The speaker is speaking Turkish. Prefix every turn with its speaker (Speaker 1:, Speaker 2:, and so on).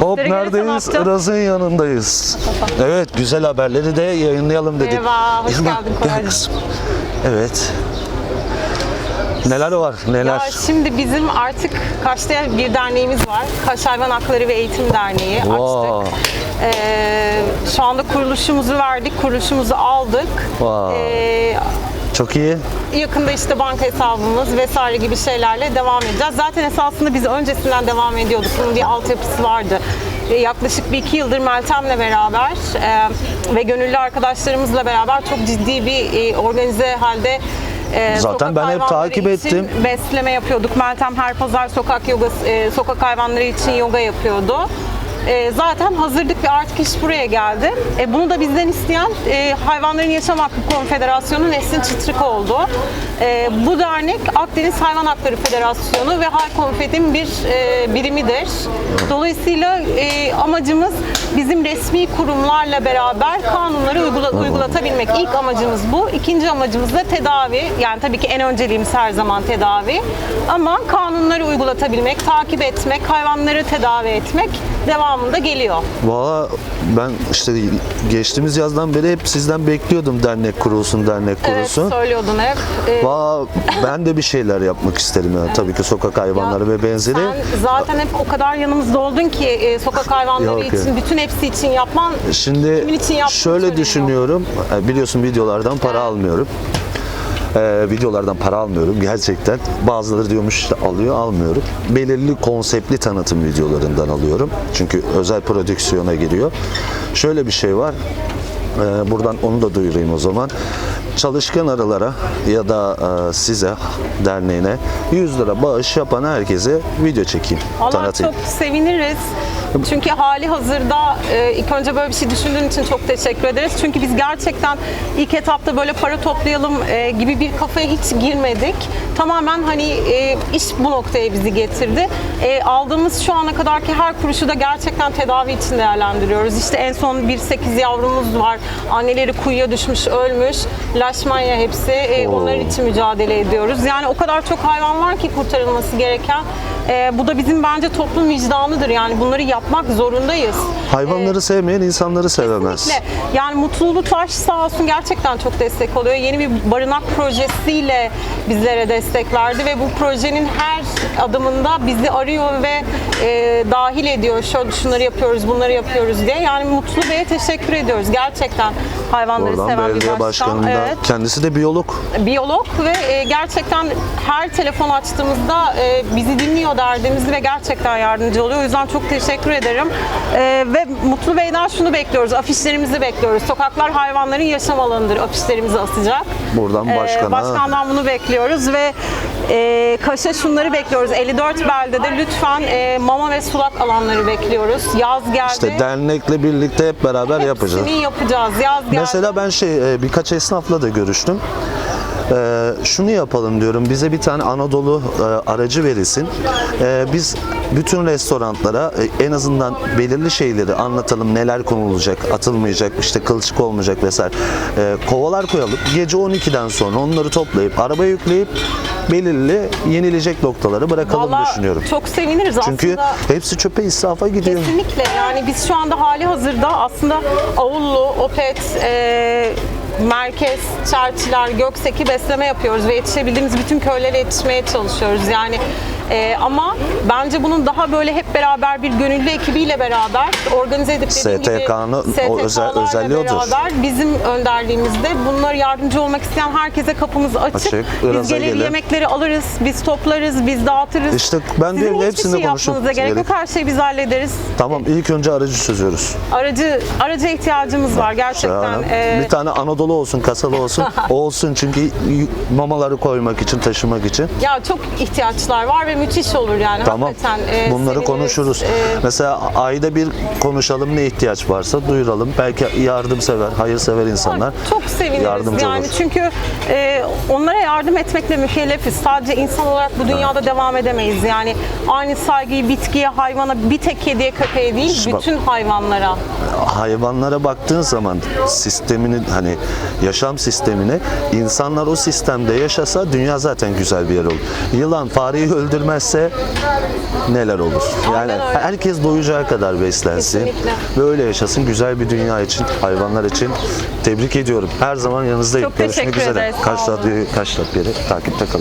Speaker 1: Hop neredeyiz? Iraz'ın yanındayız. Evet güzel haberleri de yayınlayalım dedik.
Speaker 2: Merhaba, hoş geldin
Speaker 1: Gel kızım. Evet. Neler var neler?
Speaker 2: Ya şimdi bizim artık Kaş'ta bir derneğimiz var. Kaş Hayvan Hakları ve Eğitim Derneği
Speaker 1: Wow.
Speaker 2: açtık. Ee, şu anda kuruluşumuzu verdik, kuruluşumuzu aldık.
Speaker 1: Wow.
Speaker 2: Ee,
Speaker 1: Çok iyi.
Speaker 2: yakında işte banka hesabımız vesaire gibi şeylerle devam edeceğiz. Zaten esasında biz öncesinden devam ediyorduk. Bunun bir altyapısı vardı. Ee, Yaklaşık bir iki yıldır Meltem'le beraber e, ve gönüllü arkadaşlarımızla beraber çok ciddi bir e, organize halde e,
Speaker 1: Zaten ben hep takip ettim.
Speaker 2: Besleme yapıyorduk. Meltem her pazar sokak yogası, e, sokak hayvanları için yoga yapıyordu. E, zaten hazırdık ve artık iş buraya geldi. E, bunu da bizden isteyen e, Hayvanların Yaşam Hakkı Konfederasyonu Neslin Çıtrık oldu. E, bu dernek Akdeniz Hayvan Hakları Federasyonu ve Haykonfed'in bir e, birimidir. Dolayısıyla e, amacımız bizim resmi kurumlarla beraber kanunları uygula- uygulatabilmek. İlk amacımız bu. İkinci amacımız da tedavi. Yani tabii ki en önceliğimiz her zaman tedavi. Ama kanunları uygulatabilmek, takip etmek, hayvanları tedavi etmek devamında geliyor.
Speaker 1: Valla ben işte geçtiğimiz yazdan beri hep sizden bekliyordum dernek kurulsun, dernek
Speaker 2: Evet,
Speaker 1: kurulsun.
Speaker 2: söylüyordun hep. Ee,
Speaker 1: Valla ben de bir şeyler yapmak isterim yani tabii ki sokak hayvanları ve benzeri.
Speaker 2: Sen zaten hep o kadar yanımızda oldun ki e, sokak hayvanları
Speaker 1: Yok
Speaker 2: için,
Speaker 1: ya.
Speaker 2: bütün hepsi için yapman
Speaker 1: Şimdi
Speaker 2: için
Speaker 1: şöyle düşünüyorum. E, Biliyorsun videolardan para almıyorum. E, videolardan para almıyorum gerçekten. Bazıları diyormuş işte alıyor almıyorum. Belirli konseptli tanıtım videolarından alıyorum. Çünkü özel prodüksiyona giriyor. Şöyle bir şey var. E, buradan onu da duyurayım o zaman. Çalışkan arılara ya da e, size derneğine 100 lira bağış yapan herkese video çekeyim,
Speaker 2: Valla
Speaker 1: tanıtayım.
Speaker 2: çok seviniriz. Çünkü hali hazırda e, ilk önce böyle bir şey düşündüğün için çok teşekkür ederiz. Çünkü biz gerçekten ilk etapta böyle para toplayalım e, gibi bir kafaya hiç girmedik. Tamamen hani e, iş bu noktaya bizi getirdi. E, aldığımız şu ana kadarki her kuruşu da gerçekten tedavi için değerlendiriyoruz. İşte en son bir 8 yavrumuz var. Anneleri kuyuya düşmüş, ölmüş. Laşmanya hepsi. E, onlar için mücadele ediyoruz. Yani o kadar çok hayvan var ki kurtarılması gereken. E, bu da bizim bence toplum vicdanıdır. Yani bunları yapmak zorundayız.
Speaker 1: Hayvanları sevmeyen insanları sevemez.
Speaker 2: Kesinlikle. Yani Mutluluğu Taş sağ olsun gerçekten çok destek oluyor. Yeni bir barınak projesiyle bizlere destek verdi ve bu projenin her adımında bizi arıyor ve e, dahil ediyor. Şöyle şunları yapıyoruz, bunları yapıyoruz diye. Yani Mutlu Bey'e teşekkür ediyoruz. Gerçekten hayvanları
Speaker 1: Oradan
Speaker 2: seven bir başkan.
Speaker 1: başkanı
Speaker 2: Evet
Speaker 1: kendisi de biyolog.
Speaker 2: biyolog ve e, gerçekten her telefon açtığımızda e, bizi dinliyor derdimizi ve gerçekten yardımcı oluyor. O yüzden çok teşekkür ederim. E, ve Mutlu Bey'den şunu bekliyoruz, afişlerimizi bekliyoruz. Sokaklar hayvanların yaşam alanıdır afişlerimizi asacak.
Speaker 1: Buradan
Speaker 2: E,
Speaker 1: başkana-
Speaker 2: başkandan bunu bekliyoruz ve e, Kaş'a şunları bekliyoruz. 54 beldede lütfen e, mama ve sulak alanları bekliyoruz. Yaz geldi.
Speaker 1: İşte dernekle birlikte hep beraber yapacağız.
Speaker 2: Hepsini yapacağız. Yaz geldi.
Speaker 1: Mesela ben şey e, birkaç esnafla da görüştüm. Ee, şunu yapalım diyorum. Bize bir tane Anadolu e, aracı verilsin. Ee, biz bütün restoranlara e, en azından belirli şeyleri anlatalım. Neler konulacak, atılmayacak, işte kılçık olmayacak vesaire. Ee, kovalar koyalım. Gece 12'den sonra onları toplayıp arabaya yükleyip belirli yenilecek noktaları bırakalım
Speaker 2: Vallahi
Speaker 1: düşünüyorum.
Speaker 2: çok seviniriz
Speaker 1: Çünkü
Speaker 2: aslında.
Speaker 1: hepsi çöpe israfa gidiyor.
Speaker 2: Kesinlikle yani biz şu anda hali hazırda aslında Avullu, Opet, e, Merkez, Çerçiler, Göksek'i besleme yapıyoruz ve yetişebildiğimiz bütün köylere yetişmeye çalışıyoruz. Yani e, ama bence bunun daha böyle hep beraber bir gönüllü ekibiyle beraber organize edip
Speaker 1: STK'nın özel- özelliği odur.
Speaker 2: beraber bizim önderliğimizde bunlar yardımcı olmak isteyen herkese kapımız açık.
Speaker 1: Açık,
Speaker 2: Biz gelir
Speaker 1: gelin.
Speaker 2: yemekleri alırız, biz toplarız, biz dağıtırız.
Speaker 1: İşte ben
Speaker 2: Sizin
Speaker 1: diyorum hepsini
Speaker 2: şey
Speaker 1: konuşup
Speaker 2: yapmanıza gerek yok. Her şeyi biz hallederiz.
Speaker 1: Tamam ilk önce aracı çözüyoruz.
Speaker 2: Aracı araca ihtiyacımız var gerçekten. Ee,
Speaker 1: bir tane Anadolu olsun, kasalı olsun. Olsun çünkü mamaları koymak için, taşımak için.
Speaker 2: ya çok ihtiyaçlar var ve müthiş olur yani.
Speaker 1: Tamam.
Speaker 2: Hakikaten, e,
Speaker 1: Bunları
Speaker 2: seviniriz.
Speaker 1: konuşuruz.
Speaker 2: E,
Speaker 1: Mesela ayda bir konuşalım ne ihtiyaç varsa duyuralım. Belki yardımsever, hayırsever insanlar
Speaker 2: çok seviniriz
Speaker 1: yardımcı
Speaker 2: yani
Speaker 1: olur.
Speaker 2: çünkü e, onlara yardım etmekle mükellefiz. Sadece insan olarak bu dünyada devam edemeyiz. Yani aynı saygıyı bitkiye, hayvana, bir tek kediye, köpeğe değil,
Speaker 1: bak-
Speaker 2: bütün hayvanlara.
Speaker 1: hayvanlara baktığın zaman sistemini hani yaşam sistemini insanlar o sistemde yaşasa dünya zaten güzel bir yer olur. Yılan fareyi öldürmezse neler olur. Yani herkes doyacağı kadar beslensin.
Speaker 2: Kesinlikle.
Speaker 1: Böyle yaşasın güzel bir dünya için, hayvanlar için. Tebrik ediyorum. Her zaman yanınızdayım.
Speaker 2: Çok
Speaker 1: Görüşmek
Speaker 2: teşekkür
Speaker 1: üzere.
Speaker 2: ederiz,
Speaker 1: Kaç
Speaker 2: olun.
Speaker 1: saat, kaç dakika takipte kalın.